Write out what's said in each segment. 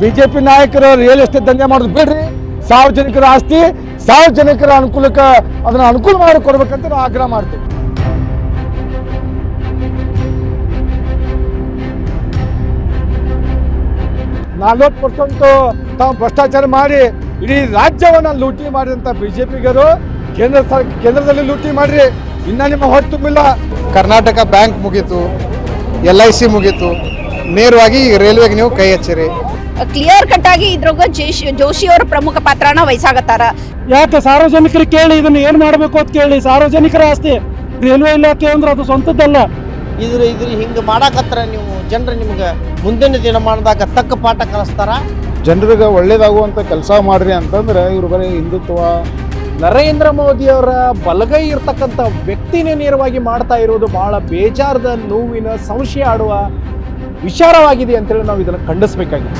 BJP ನಾಯಕರು real estate ದಂಧೆ ಮಾಡೋದು ಬಿಡ್ರಿ. ಸಾರ್ವಜನಿಕರ ಆಸ್ತಿ, ಸಾರ್ವಜನಿಕರ ಅನುಕೂಲಕ್ಕೆ ಅದನ್ನ ಅನುಕೂಲ ಮಾಡಿ ಕೊಡ್ಬೇಕಂತ ನಾವು ಆಗ್ರಹ ಮಾಡ್ತೀವಿ. ನಲ್ವತ್ತು ಪರ್ಸೆಂಟ್ ತಾವು ಭ್ರಷ್ಟಾಚಾರ ಮಾಡಿ ಇಡೀ ರಾಜ್ಯವನ್ನ ಲೂಟಿ ಮಾಡಿದಂಥ ಬಿಜೆಪಿಗರು, ಕೇಂದ್ರ ಸರ್, ಕೇಂದ್ರದಲ್ಲಿ ಲೂಟಿ ಮಾಡ್ರಿ. ಇನ್ನ ನಿಮ್ಮ ಹೊತ್ತು ತುಂಬಿಲ್ಲ. ಕರ್ನಾಟಕ ಬ್ಯಾಂಕ್ ಮುಗೀತು ಎಲ್ ಐ ಸಿ ಮುಗೀತು. ನೇರವಾಗಿ ರೈಲ್ವೆಗೆ ನೀವು ಕೈ ಹಚ್ಚಿರಿ. ಕ್ಲಿಯರ್ ಕಟ್ ಆಗಿ ಇದ್ರಾಗ ಜೋಶಿ ಜೋಶಿ ಅವರ ಪ್ರಮುಖ ಪಾತ್ರನ ವಹಿಸಾಗತ್ತಾರ ಯಾಕೆ ಸಾರ್ವಜನಿಕರು ಕೇಳಿ ಇದನ್ನ ಏನ್ ಮಾಡಬೇಕು ಅಂತ ಕೇಳಿ ಸಾರ್ವಜನಿಕರ ಆಸ್ತಿ. ರೈಲ್ವೆ ಇಲಾಖೆ ಅಂದ್ರೆ ಅದು ಸ್ವಂತದ್ದಲ್ಲ. ಇದ್ರ ಇದ್ರ ಹಿಂಗೆ ಮಾಡಾಕತ್ತರ ನೀವು ಜನರು ನಿಮ್ಗೆ. ಮುಂದಿನ ದಿನಮಾನದಾಗ ತಕ್ಕ ಪಾಠ ಕಲಿಸ್ತಾರ? ಜನರಿಗೆ ಒಳ್ಳೇದಾಗುವಂತ ಕೆಲಸ ಮಾಡ್ರಿ ಅಂತಂದ್ರೆ ಇವ್ರು ಬರೀ ಹಿಂದುತ್ವ. ನರೇಂದ್ರ ಮೋದಿಯವರ ಬಲಗೈ ಇರ್ತಕ್ಕಂಥ ವ್ಯಕ್ತಿನೇ ನೇರವಾಗಿ ಮಾಡ್ತಾ ಇರೋದು ಬಹಳ ಬೇಜಾರದ ನೋವಿನ ಸಂಶಯ ಆಡುವ ವಿಚಾರವಾಗಿದೆ ಅಂತೇಳಿ ನಾವು ಇದನ್ನು ಖಂಡಿಸಬೇಕಾಗಿದೆ.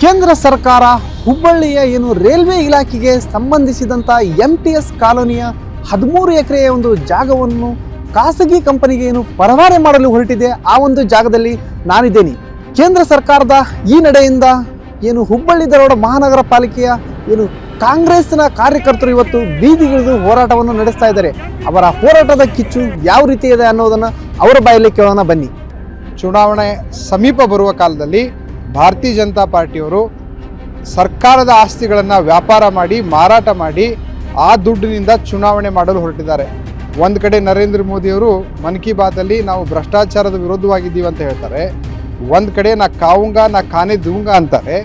ಕೇಂದ್ರ ಸರ್ಕಾರ ಹುಬ್ಬಳ್ಳಿಯ ಏನು ರೈಲ್ವೆ ಇಲಾಖೆಗೆ ಸಂಬಂಧಿಸಿದಂಥ ಎಂ ಟಿ ಎಸ್ ಕಾಲೋನಿಯ ಹದಿಮೂರು ಎಕರೆಯ ಒಂದು ಜಾಗವನ್ನು ಖಾಸಗಿ ಕಂಪನಿಗೆ ಏನು ಪರವಾನೆ ಮಾಡಲು ಹೊರಟಿದೆ, ಆ ಒಂದು ಜಾಗದಲ್ಲಿ ನಾನಿದ್ದೇನೆ. ಕೇಂದ್ರ ಸರ್ಕಾರದ ಈ ನಡೆಯಿಂದ ಏನು ಹುಬ್ಬಳ್ಳಿ ಧಾರವಾಡ ಮಹಾನಗರ ಪಾಲಿಕೆಯ ಏನು ಕಾಂಗ್ರೆಸ್ನ ಕಾರ್ಯಕರ್ತರು ಇವತ್ತು ಬೀದಿಗಿಳಿದು ಹೋರಾಟವನ್ನು ನಡೆಸ್ತಾ ಇದ್ದಾರೆ. ಅವರ ಹೋರಾಟದ ಕಿಚ್ಚು ಯಾವ ರೀತಿ ಇದೆ ಅನ್ನೋದನ್ನು ಅವರ ಬಾಯಲ್ಲಿ ಕೇಳೋಣ ಬನ್ನಿ. ಚುನಾವಣೆ ಸಮೀಪ ಬರುವ ಕಾಲದಲ್ಲಿ ಭಾರತೀಯ ಜನತಾ ಪಾರ್ಟಿಯವರು ಸರ್ಕಾರದ ಆಸ್ತಿಗಳನ್ನು ವ್ಯಾಪಾರ ಮಾಡಿ, ಮಾರಾಟ ಮಾಡಿ ಆ ದುಡ್ಡಿನಿಂದ ಚುನಾವಣೆ ಮಾಡಲು ಹೊರಟಿದ್ದಾರೆ. ಒಂದು ಕಡೆ ನರೇಂದ್ರ ಮೋದಿಯವರು ಮನ್ ಕಿ ಬಾತಲ್ಲಿ ನಾವು ಭ್ರಷ್ಟಾಚಾರದ ವಿರೋಧವಾಗಿದ್ದೀವಿ ಅಂತ ಹೇಳ್ತಾರೆ. ಒಂದು ಕಡೆ ನಾ ಕಾವುಂಗ, ನಾ ಕಾನೆ ದುಂಗ ಅಂತಾರೆ.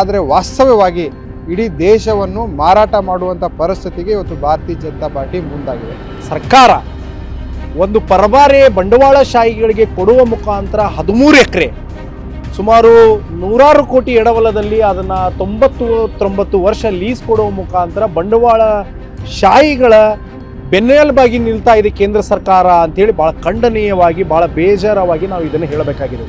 ಆದರೆ ವಾಸ್ತವವಾಗಿ ಇಡೀ ದೇಶವನ್ನು ಮಾರಾಟ ಮಾಡುವಂಥ ಪರಿಸ್ಥಿತಿಗೆ ಇವತ್ತು ಭಾರತೀಯ ಜನತಾ ಪಾರ್ಟಿ ಮುಂದಾಗಿದೆ. ಸರ್ಕಾರ ಒಂದು ಪರಬಾರೆ ಬಂಡವಾಳಶಾಹಿಗಳಿಗೆ ಕೊಡುವ ಮುಖಾಂತರ ಹದಿಮೂರು ಎಕರೆ ಸುಮಾರು ನೂರಾರು ಕೋಟಿ ಎಡವಲದಲ್ಲಿ ಅದನ್ನು ತೊಂಬತ್ತು ತೊಂಬತ್ತು ವರ್ಷ ಲೀಸ್ ಕೊಡುವ ಮುಖಾಂತರ ಬಂಡವಾಳ ಶಾಹಿಗಳ ಬೆನ್ನೆಲುಬಾಗಿ ನಿಲ್ತಾ ಇದೆ ಕೇಂದ್ರ ಸರ್ಕಾರ ಅಂತೇಳಿ ಭಾಳ ಖಂಡನೀಯವಾಗಿ ಭಾಳ ಬೇಜಾರವಾಗಿ ನಾವು ಇದನ್ನು ಹೇಳಬೇಕಾಗಿದೆ.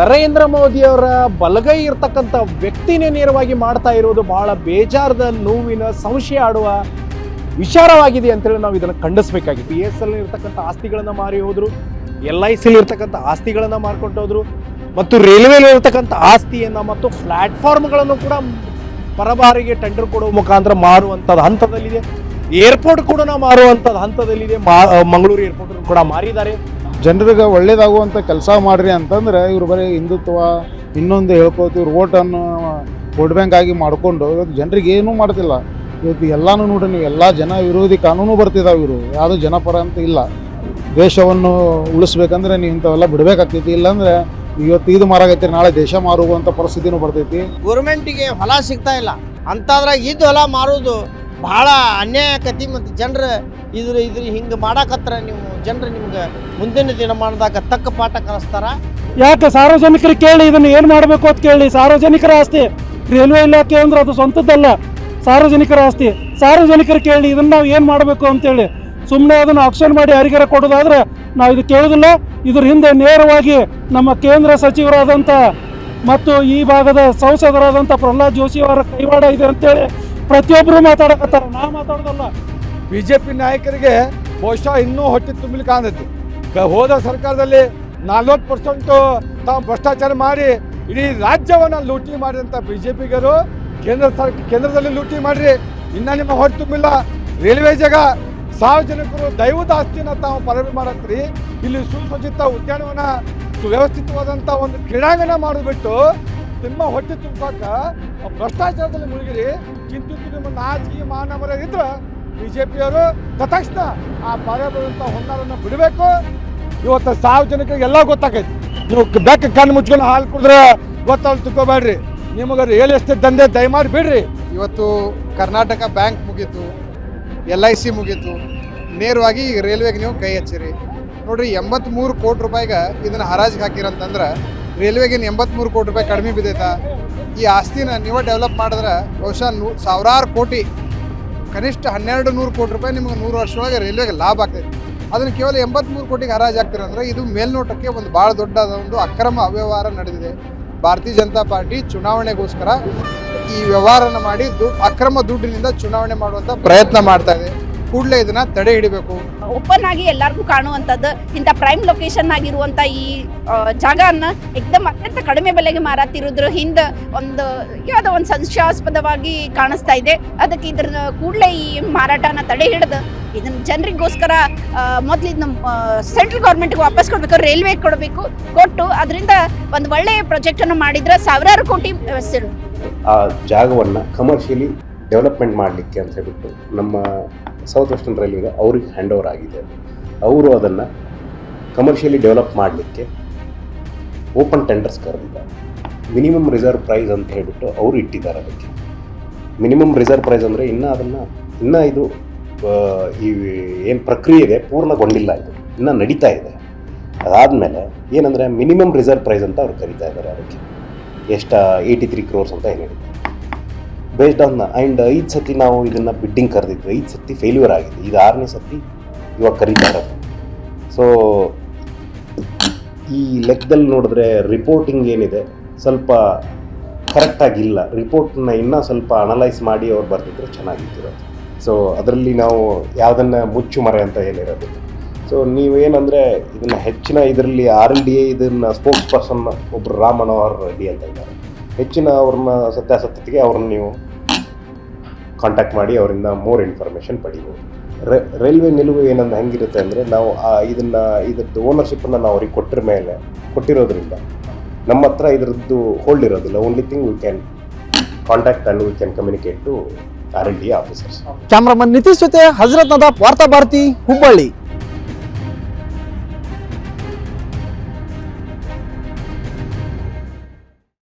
ನರೇಂದ್ರ ಮೋದಿಯವರ ಬಲಗೈ ಇರ್ತಕ್ಕಂಥ ವ್ಯಕ್ತಿನೇ ನೇರವಾಗಿ ಮಾಡ್ತಾ ಇರೋದು ಬಹಳ ಬೇಜಾರದ ನೋವಿನ ಸಂಶಯ ಆಡುವ ವಿಚಾರವಾಗಿದೆ ಅಂತೇಳಿ ನಾವು ಇದನ್ನು ಖಂಡಿಸಬೇಕಾಗಿದೆ. ಪಿ ಎಸ್ ಎಲ್ ಇರ್ತಕ್ಕಂಥ ಆಸ್ತಿಗಳನ್ನು ಮಾರಿ ಹೋದರು ಎಲ್ ಐ ಸಿಲಿ ಇರ್ತಕ್ಕಂಥ ಆಸ್ತಿಗಳನ್ನು ಮಾರ್ಕೊಂಡು ಹೋದ್ರು ಮತ್ತು ರೈಲ್ವೆಲಿ ಇರತಕ್ಕಂಥ ಆಸ್ತಿಯನ್ನು ಮತ್ತು ಪ್ಲಾಟ್ಫಾರ್ಮ್ಗಳನ್ನು ಕೂಡ ಪರಬಾರಿಗೆ ಟೆಂಡರ್ ಕೊಡುವ ಮುಖಾಂತರ ಮಾರುವಂಥದ್ದು ಹಂತದಲ್ಲಿದೆ. ಏರ್ಪೋರ್ಟ್ ಕೂಡ ನಾವು ಮಾರುವಂಥದ್ದು ಹಂತದಲ್ಲಿದೆ. ಮಂಗಳೂರು ಏರ್ಪೋರ್ಟ್ ಕೂಡ ಮಾರಿದ್ದಾರೆ. ಜನರಿಗೆ ಒಳ್ಳೇದಾಗುವಂಥ ಕೆಲಸ ಮಾಡ್ರಿ ಅಂತಂದ್ರೆ ಇವ್ರು ಬರೀ ಹಿಂದುತ್ವ, ಇನ್ನೊಂದು ಹೇಳ್ಕೋತ ಇವ್ರು ಓಟನ್ನು ವೋಟ್ ಬ್ಯಾಂಕ್ ಆಗಿ ಮಾಡಿಕೊಂಡು ಇವತ್ತು ಜನರಿಗೆ ಏನೂ ಮಾಡ್ತಿಲ್ಲ. ಇವತ್ತು ಎಲ್ಲನೂ ನೋಡ್ರಿ ನೀವು, ಎಲ್ಲ ಜನ ವಿರೋಧಿ ಕಾನೂನು ಬರ್ತಿದಾವೆ ಇವರು. ಯಾವುದು ಜನಪರ ಅಂತ ಇಲ್ಲ. ದೇಶವನ್ನು ಉಳಿಸ್ಬೇಕಂದ್ರೆ ನೀವು ಇಂಥವೆಲ್ಲ ಬಿಡಬೇಕಾಗ್ತೈತಿ. ಇಲ್ಲಾಂದ್ರೆ ಇವತ್ತು ಇದು ಮಾರಾಗೈತಿ ನಾಳೆ ದೇಶ ಮಾರುವಂತ ಪರಿಸ್ಥಿತಿನೂ ಬರ್ತೈತಿ. ಗೌರ್ಮೆಂಟಿಗೆ ಹೊಲ ಸಿಗ್ತಾ ಇಲ್ಲ. ಅಂತಾದ್ರಾಗ ಇದ್ದು ಹೊಲ ಮಾರೋದು ಬಹಳ ಅನ್ಯಾಯ ಆಕತಿ ಮತ್ತು ಜನರ ಇದ್ರ ಇದ್ರ ಹಿಂಗೆ ಮಾಡಾಕತ್ರ ನೀವು ಜನರು ನಿಮ್ಗೆ ಮುಂದಿನ ದಿನಮಾನದಾಗ ತಕ್ಕ ಪಾಠ ಕಲಿಸ್ತಾರ. ಯಾಕೆ ಸಾರ್ವಜನಿಕರು ಕೇಳಿ ಇದನ್ನು ಏನು ಮಾಡಬೇಕು ಅಂತ ಕೇಳಿ ಸಾರ್ವಜನಿಕರ ಆಸ್ತಿ. ರೈಲ್ವೆ ಇಲಾಖೆ ಅಂದ್ರೆ ಅದು ಸ್ವಂತದ್ದಲ್ಲ ಸಾರ್ವಜನಿಕರ ಆಸ್ತಿ. ಸಾರ್ವಜನಿಕರು ಕೇಳಿ ಇದನ್ನು ನಾವು ಏನು ಮಾಡಬೇಕು ಅಂತೇಳಿ ಸುಮ್ಮನೆ ಅದನ್ನ ಆಕ್ಷನ್ ಮಾಡಿ ಯಾರಿಗಾರ ಕೊಡೋದಾದ್ರೆ ನಾವು ಇದು ಕೇಳೋದಿಲ್ಲ. ಇದ್ರ ಹಿಂದೆ ನೇರವಾಗಿ ನಮ್ಮ ಕೇಂದ್ರ ಸಚಿವರಾದಂಥ ಮತ್ತು ಈ ಭಾಗದ ಸಂಸದರಾದಂಥ ಪ್ರಹ್ಲಾದ್ ಜೋಶಿ ಅವರ ಕೈವಾಡ ಇದೆ ಅಂತೇಳಿ ಪ್ರತಿಯೊಬ್ಬರು ಮಾತಾಡಕತ್ತಾರ. ನಾ ಮಾತಾಡೋದಲ್ಲ. ಬಿಜೆಪಿ ನಾಯಕರಿಗೆ ಬಹುಶಃ ಇನ್ನೂ ಹೊಟ್ಟೆ ತುಂಬಲಿ ಕಾಣತೈತಿ ಗ- ಹೋದ ಸರ್ಕಾರದಲ್ಲಿ ನಲ್ವತ್ತು ಪರ್ಸೆಂಟ್ ತಾವು ಭ್ರಷ್ಟಾಚಾರ ಮಾಡಿ ಇಡೀ ರಾಜ್ಯವನ್ನ ಲೂಟಿ ಮಾಡಿದಂಥ ಬಿಜೆಪಿಗರು ಕೇಂದ್ರ ಸರ್ ಕೇಂದ್ರದಲ್ಲಿ ಲೂಟಿ ಮಾಡ್ರಿ. ಇನ್ನ ನಿಮ್ಮ ಹೊಟ್ಟೆ ತುಂಬಿಲ್ಲ. ರೈಲ್ವೆ ಜಾಗ ಸಾರ್ವಜನಿಕರು ದೈವದ ಆಸ್ತಿನ ತಾವು ಪರವಿ ಮಾಡತ್ರಿ. ಇಲ್ಲಿ ಸುಸಜ್ಜಿತ ಉದ್ಯಾನವನ ಸುವ್ಯವಸ್ಥಿತವಾದಂಥ ಒಂದು ಕ್ರೀಡಾಂಗಣ ಮಾಡಿಬಿಟ್ಟು ನಿಮ್ಮ ಹೊಟ್ಟೆ ತುಂಬಾಕ ಭ್ರಷ್ಟಾಚಾರದಲ್ಲಿ ಮುಳುಗಿರಿ. ಚಿಂತಿತ್ತು ನಿಮ್ಮ ನಾಚಿಕೆ ಇದ್ರೆ ಬಿ ಜೆ ಪಿಯವರು ತಕ್ಷಣ ಆ ಬರುವಂಥ ಹೊನ್ನಾರನ್ನು ಬಿಡಬೇಕು. ಇವತ್ತು ಸಾರ್ವಜನಿಕರಿಗೆ ಎಲ್ಲ ಗೊತ್ತಾಗೈತಿ. ನೀವು ಬೆಕ್ಕ ಕಣ್ಣು ಮುಚ್ಕೊಂಡು ಹಾಲು ಕುಡಿದ್ರೆ ಗೊತ್ತಾಲ್ ತಿಳ್ಕೊಬೇಡ್ರಿ. ನಿಮಗೆ ರಿಯಲ್ ಎಸ್ಟೇಟ್ ದಂಧೆ ದಯಮಾಡಿ ಬಿಡ್ರಿ. ಇವತ್ತು ಕರ್ನಾಟಕ ಬ್ಯಾಂಕ್ ಮುಗೀತು. ಎಲ್ ಐ ಸಿ ಮುಗೀತು. ನೇರವಾಗಿ ಈಗ ರೈಲ್ವೆಗೆ ನೀವು ಕೈ ಹಚ್ಚಿರಿ. ನೋಡ್ರಿ, ಎಂಬತ್ಮೂರು ಕೋಟಿ ರೂಪಾಯಿಗೆ ಇದನ್ನು ಹರಾಜಿಗೆ ಹಾಕಿರಂತಂದ್ರೆ ರೈಲ್ವೆಗೆ ಎಂಬತ್ಮೂರು ಕೋಟಿ ರೂಪಾಯಿ ಕಡಿಮೆ ಬಿದ್ದೈತಾ? ಈ ಆಸ್ತಿನ ನೀವು ಡೆವಲಪ್ ಮಾಡಿದ್ರೆ ಬಹುಶಃ ನೂ, ಸಾವಿರಾರು ಕೋಟಿ, ಕನಿಷ್ಠ ಹನ್ನೆರಡು ನೂರು ಕೋಟಿ ರೂಪಾಯಿ ನಿಮಗೆ ನೂರು ವರ್ಷದೊಳಗೆ ರೈಲ್ವೆಗೆ ಲಾಭ ಆಗ್ತೈತಿ. ಅದನ್ನು ಕೇವಲ ಎಂಬತ್ಮೂರು ಕೋಟಿಗೆ ಹರಾಜು ಆಗ್ತಿರಂದ್ರೆ ಇದು ಮೇಲ್ನೋಟಕ್ಕೆ ಒಂದು ಭಾಳ ದೊಡ್ಡದ ಒಂದು ಅಕ್ರಮ ಅವ್ಯವಹಾರ ನಡೆದಿದೆ. ಭಾರತೀಯ ಜನತಾ ಪಾರ್ಟಿ ಚುನಾವಣೆಗೋಸ್ಕರ. ಈ ವ್ಯವಹಾರನ ಮಾಡಿ ಅಕ್ರಮ ದುಡ್ಡಿನಿಂದ ಚುನಾವಣೆ ಮಾಡುವಂತ ಪ್ರಯತ್ನ ಮಾಡ್ತಾ ಇದೆ. ಕೂಡಲೇ ಇದನ್ನ ತಡೆ ಹಿಡಿಬೇಕು. ಓಪನ್ ಆಗಿ ಎಲ್ಲರಿಗೂ ಕಾಣುವಂಥದ್ದು ಇಂಥ ಪ್ರೈಮ್ ಲೊಕೇಶನ್ ಆಗಿರುವಂತ ಈ ಜಾಗ ಜಾಗನ ಎಕ್ದಮ್ ಅತ್ಯಂತ ಕಡಿಮೆ ಬೆಲೆಗೆ ಮಾರಾತಿರೋದ್ರ ಹಿಂದೆ ಒಂದು ಯಾವುದೋ ಒಂದು ಸಂಶಯಾಸ್ಪದವಾಗಿ ಕಾಣಿಸ್ತಾ ಇದೆ. ಅದಕ್ಕೆ ಇದ್ರ ಕೂಡಲೇ ಈ ಮಾರಾಟನ ತಡೆ ಹಿಡಿದು ಇದನ್ನ ಜನರಿಗೋಸ್ಕರ ಮೊದಲು ಇದನ್ನ ಸೆಂಟ್ರಲ್ ಗೌರ್ಮೆಂಟ್ಗೆ ವಾಪಸ್ ಕೊಡಬೇಕು ರೈಲ್ವೆ ಕೊಡಬೇಕು ಕೊಟ್ಟು ಅದರಿಂದ ಒಂದು ಒಳ್ಳೆಯ ಪ್ರಾಜೆಕ್ಟನ್ನು ಮಾಡಿದ್ರೆ ಸಾವಿರಾರು ಕೋಟಿ ವ್ಯವಸ್ಥೆ ಆ ಜಾಗವನ್ನು ಕಮರ್ಷಿಯಲಿ ಡೆವಲಪ್ಮೆಂಟ್ ಮಾಡಲಿಕ್ಕೆ ಅಂತ ಹೇಳ್ಬಿಟ್ಟು ನಮ್ಮ ಸೌತ್ ವೆಸ್ಟರ್ನ್ ರೈಲ್ವೆಗೆ ಅವ್ರಿಗೆ ಹ್ಯಾಂಡ್ ಓವರ್ ಆಗಿದೆ. ಅವರು ಅದನ್ನು ಕಮರ್ಷಿಯಲಿ ಡೆವಲಪ್ ಮಾಡಲಿಕ್ಕೆ ಓಪನ್ ಟೆಂಡರ್ಸ್ ಕರೆದಿದ್ದಾರೆ. ಮಿನಿಮಮ್ ರಿಸರ್ವ್ ಪ್ರೈಸ್ ಅಂತ ಹೇಳಿಬಿಟ್ಟು ಅವರು ಇಟ್ಟಿದ್ದಾರೆ ಅದಕ್ಕೆ. ಮಿನಿಮಮ್ ರಿಸರ್ವ್ ಪ್ರೈಸ್ ಅಂದರೆ ಇನ್ನೂ ಅದನ್ನು, ಇನ್ನೂ ಇದು ಈ ಏನು ಪ್ರಕ್ರಿಯೆ ಇದೆ ಪೂರ್ಣಗೊಂಡಿಲ್ಲ ಇದು. ಇನ್ನೂ ನಡೀತಾ ಇದೆ. ಅದಾದಮೇಲೆ ಏನಂದರೆ ಮಿನಿಮಮ್ ರಿಸರ್ವ್ ಪ್ರೈಸ್ ಅಂತ ಅವ್ರು ಕರಿತಾ ಇದ್ದಾರೆ ಅದಕ್ಕೆ. ಎಷ್ಟು ಏಯ್ಟಿ ತ್ರೀ ಕ್ರೋರ್ಸ್ ಅಂತ ಏನು ಹೇಳಿದ್ರು ಬೇಸ್ಡ್ ಆನ್ ಆ್ಯಂಡ್ ಐದು ಸತಿ ನಾವು ಇದನ್ನು ಬಿಡ್ಡಿಂಗ್ ಕರೆದಿದ್ವಿ. ಐದು ಸತಿ ಫೇಲ್ಯೂರ್ ಆಗಿದೆ. ಇದು ಆರನೇ ಸತಿ ಇವಾಗ ಕರೀತಾರೆ. ಸೊ ಈ ಲೆಕ್ಕದಲ್ಲಿ ನೋಡಿದ್ರೆ ರಿಪೋರ್ಟಿಂಗ್ ಏನಿದೆ? ಸ್ವಲ್ಪ ಕರೆಕ್ಟಾಗಿಲ್ಲ ರಿಪೋರ್ಟನ್ನ ಇನ್ನೂ ಸ್ವಲ್ಪ ಅನಲೈಸ್ ಮಾಡಿ ಅವ್ರು ಬರ್ತಿದ್ರೆ ಚೆನ್ನಾಗಿತ್ತಿರೋದು ಸೊ ಅದರಲ್ಲಿ ನಾವು ಯಾವುದನ್ನು ಮುಚ್ಚು ಮರೆ ಅಂತ ಹೇಳಿರೋದು ಸೊ ನೀವೇನಂದರೆ ಇದನ್ನು ಹೆಚ್ಚಿನ ಇದರಲ್ಲಿ ಆರ್ ಎಲ್ ಡಿ ಎ ಇದನ್ನು ಸ್ಪೋಕ್ಸ್ ಪರ್ಸನ್ ಒಬ್ಬರು ರಾಮ್ ಮನೋಹರ್ ರೆಡ್ಡಿ ಅಂತ ಇದ್ದಾರೆ. ಹೆಚ್ಚಿನ ಅವ್ರನ್ನ ಸತ್ಯಾಸತ್ಯತೆಗೆ ಅವ್ರನ್ನ ನೀವು ಕಾಂಟ್ಯಾಕ್ಟ್ ಮಾಡಿ ಅವರಿಂದ ಮೋರ್ ಇನ್ಫಾರ್ಮೇಷನ್ ಪಡಿಬೋದು. ರೈಲ್ವೆ ನಿಲುವು ಏನಂದ್ರೆ ಹೆಂಗಿರುತ್ತೆ ಅಂದರೆ ನಾವು ಇದನ್ನು, ಇದ್ರದ್ದು ಓನರ್ಶಿಪ್ಪನ್ನು ನಾವು ಅವ್ರಿಗೆ ಕೊಟ್ಟಿರ ಮೇಲೆ, ಕೊಟ್ಟಿರೋದ್ರಿಂದ ನಮ್ಮ ಹತ್ರ ಇದ್ರದ್ದು ಹೋಲ್ಡ್ ಇರೋದಿಲ್ಲ. Only thing we can contact and we can communicate to R L D officers cameraman Nitish ಜೊತೆ ಹಜರತ್ ವಾರ್ತಾ ಭಾರತಿ, ಹುಬ್ಬಳ್ಳಿ.